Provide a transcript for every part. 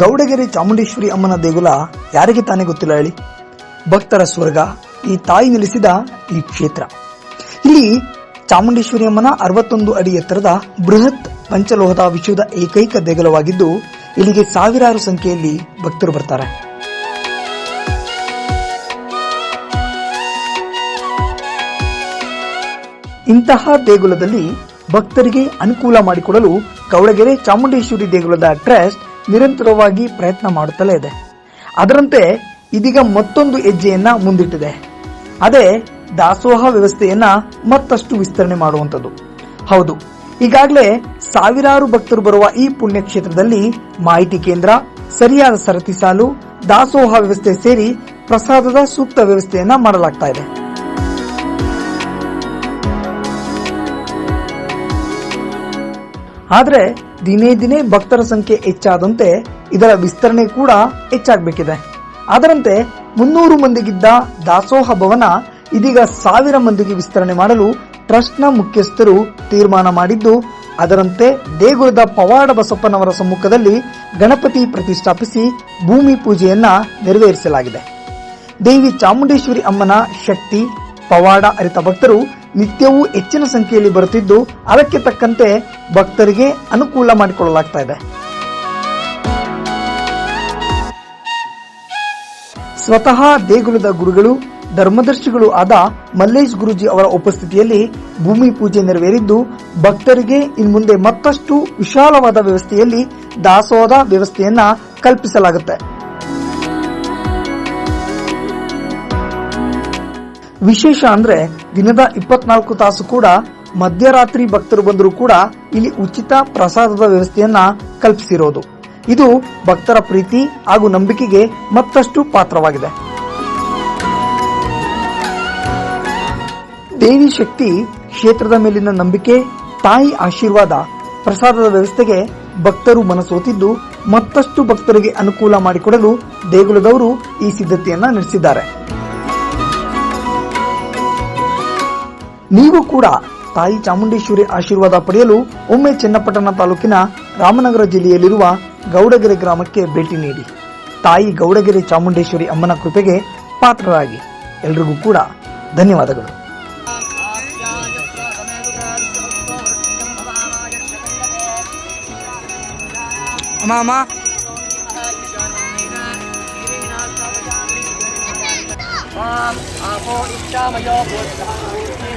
ಗೌಡಗೆರೆ ಚಾಮುಂಡೇಶ್ವರಿ ಅಮ್ಮನ ದೇಗುಲ ಯಾರಿಗೆ ತಾನೇ ಗೊತ್ತಿಲ್ಲ ಹೇಳಿ? ಭಕ್ತರ ಸ್ವರ್ಗ, ಈ ತಾಯಿ ನೆಲೆಸಿದ ಈ ಕ್ಷೇತ್ರ. ಇಲ್ಲಿ ಚಾಮುಂಡೇಶ್ವರಿ ಅಮ್ಮನ ಅರವತ್ತೊಂದು ಅಡಿ ಎತ್ತರದ ಬೃಹತ್ ಪಂಚಲೋಹದ ವಿಶ್ವದ ಏಕೈಕ ದೇಗುಲವಾಗಿದ್ದು, ಇಲ್ಲಿಗೆ ಸಾವಿರಾರು ಸಂಖ್ಯೆಯಲ್ಲಿ ಭಕ್ತರು ಬರ್ತಾರೆ. ಇಂತಹ ದೇಗುಲದಲ್ಲಿ ಭಕ್ತರಿಗೆ ಅನುಕೂಲ ಮಾಡಿಕೊಡಲು ಗೌಡಗೆರೆ ಚಾಮುಂಡೇಶ್ವರಿ ದೇಗುಲದ ಟ್ರಸ್ಟ್ ನಿರಂತರವಾಗಿ ಪ್ರಯತ್ನ ಮಾಡುತ್ತಲೇ ಇದೆ. ಅದರಂತೆ ಇದೀಗ ಮತ್ತೊಂದು ಹೆಜ್ಜೆಯನ್ನ ಮುಂದಿಟ್ಟಿದೆ. ಅದೇ ದಾಸೋಹ ವ್ಯವಸ್ಥೆಯನ್ನ ಮತ್ತಷ್ಟು ವಿಸ್ತರಣೆ ಮಾಡುವಂಥದ್ದು. ಹೌದು, ಈಗಾಗಲೇ ಸಾವಿರಾರು ಭಕ್ತರು ಬರುವ ಈ ಪುಣ್ಯಕ್ಷೇತ್ರದಲ್ಲಿ ಮಾಹಿತಿ ಕೇಂದ್ರ, ಸರಿಯಾದ ಸರತಿ ಸಾಲು, ದಾಸೋಹ ವ್ಯವಸ್ಥೆ ಸೇರಿ ಪ್ರಸಾದದ ಸೂಕ್ತ ವ್ಯವಸ್ಥೆಯನ್ನ ಮಾಡಲಾಗ್ತಾ ಇದೆ. ಆದರೆ ದಿನೇ ದಿನೇ ಭಕ್ತರ ಸಂಖ್ಯೆ ಹೆಚ್ಚಾದಂತೆ ಇದರ ವಿಸ್ತರಣೆ ಕೂಡ ಹೆಚ್ಚಾಗಬೇಕಿದೆ. ಅದರಂತೆ ಮುನ್ನೂರು ಮಂದಿಗಿದ್ದ ದಾಸೋಹ ಭವನ ಇದೀಗ ಸಾವಿರ ಮಂದಿಗೆ ವಿಸ್ತರಣೆ ಮಾಡಲು ಟ್ರಸ್ಟ್ನ ಮುಖ್ಯಸ್ಥರು ತೀರ್ಮಾನ ಮಾಡಿದ್ದು, ಅದರಂತೆ ದೇಗುಲದ ಪವಾಡ ಬಸಪ್ಪನವರ ಸಮ್ಮುಖದಲ್ಲಿ ಗಣಪತಿ ಪ್ರತಿಷ್ಠಾಪಿಸಿ ಭೂಮಿ ಪೂಜೆಯನ್ನ ನೆರವೇರಿಸಲಾಗಿದೆ. ದೇವಿ ಚಾಮುಂಡೇಶ್ವರಿ ಅಮ್ಮನ ಶಕ್ತಿ, ಪವಾಡ ಅರಿತ ಭಕ್ತರು ನಿತ್ಯವೂ ಹೆಚ್ಚಿನ ಸಂಖ್ಯೆಯಲ್ಲಿ ಬರುತ್ತಿದ್ದು, ಅದಕ್ಕೆ ತಕ್ಕಂತೆ ಭಕ್ತರಿಗೆ ಅನುಕೂಲ ಮಾಡಿಕೊಳ್ಳಲಾಗ್ತಾ ಇದೆ. ಸ್ವತಃ ದೇಗುಲದ ಗುರುಗಳು, ಧರ್ಮದರ್ಶಿಗಳು ಆದ ಮಲ್ಲೇಶ್ ಗುರುಜಿ ಅವರ ಉಪಸ್ಥಿತಿಯಲ್ಲಿ ಭೂಮಿ ಪೂಜೆ ನೆರವೇರಿದ್ದು, ಭಕ್ತರಿಗೆ ಇನ್ಮುಂದೆ ಮತ್ತಷ್ಟು ವಿಶಾಲವಾದ ವ್ಯವಸ್ಥೆಯಲ್ಲಿ ದಾಸೋಹದ ವ್ಯವಸ್ಥೆಯನ್ನ ಕಲ್ಪಿಸಲಾಗುತ್ತೆ. ವಿಶೇಷ ಅಂದ್ರೆ ದಿನದ ಇಪ್ಪತ್ನಾಲ್ಕು ತಾಸು ಕೂಡ ಮಧ್ಯರಾತ್ರಿ ಭಕ್ತರು ಬಂದರೂ ಕೂಡ ಇಲ್ಲಿ ಉಚಿತ ಪ್ರಸಾದದ ವ್ಯವಸ್ಥೆಯನ್ನ ಕಲ್ಪಿಸಿರೋದು. ಇದು ಭಕ್ತರ ಪ್ರೀತಿ ಹಾಗೂ ನಂಬಿಕೆಗೆ ಮತ್ತಷ್ಟು ಪಾತ್ರವಾಗಿದೆ. ದೇವಿ ಶಕ್ತಿ ಕ್ಷೇತ್ರದ ಮೇಲಿನ ನಂಬಿಕೆ, ತಾಯಿ ಆಶೀರ್ವಾದ, ಪ್ರಸಾದದ ವ್ಯವಸ್ಥೆಗೆ ಭಕ್ತರು ಮನಸೋತಿದ್ದು ಮತ್ತಷ್ಟು ಭಕ್ತರಿಗೆ ಅನುಕೂಲ ಮಾಡಿಕೊಡಲು ದೇಗುಲದವರು ಈ ಸಿದ್ಧತೆಯನ್ನ ನಡೆಸಿದ್ದಾರೆ. ನೀವು ಕೂಡ ತಾಯಿ ಚಾಮುಂಡೇಶ್ವರಿ ಆಶೀರ್ವಾದ ಪಡೆಯಲು ಒಮ್ಮೆ ಚನ್ನಪಟ್ಟಣ ತಾಲೂಕಿನ ರಾಮನಗರ ಜಿಲ್ಲೆಯಲ್ಲಿರುವ ಗೌಡಗೆರೆ ಗ್ರಾಮಕ್ಕೆ ಭೇಟಿ ನೀಡಿ. ತಾಯಿ ಗೌಡಗೆರೆ ಚಾಮುಂಡೇಶ್ವರಿ ಅಮ್ಮನ ಕೃಪೆಗೆ ಪಾತ್ರರಾಗಿ ಎಲ್ರಿಗೂ ಕೂಡ ಧನ್ಯವಾದಗಳು. ಅಮ್ಮ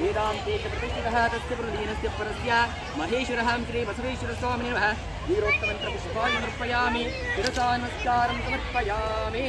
वेदान्ते च प्रतिष्ठितः तस्य प्रलीनस्य परस्य महेश्वरः श्री बसवेश्वरस्वामिनः वीरोक्तमन्त्रपुष्पाणि समर्पयामि शिरसा नमस्कारं समर्पयामि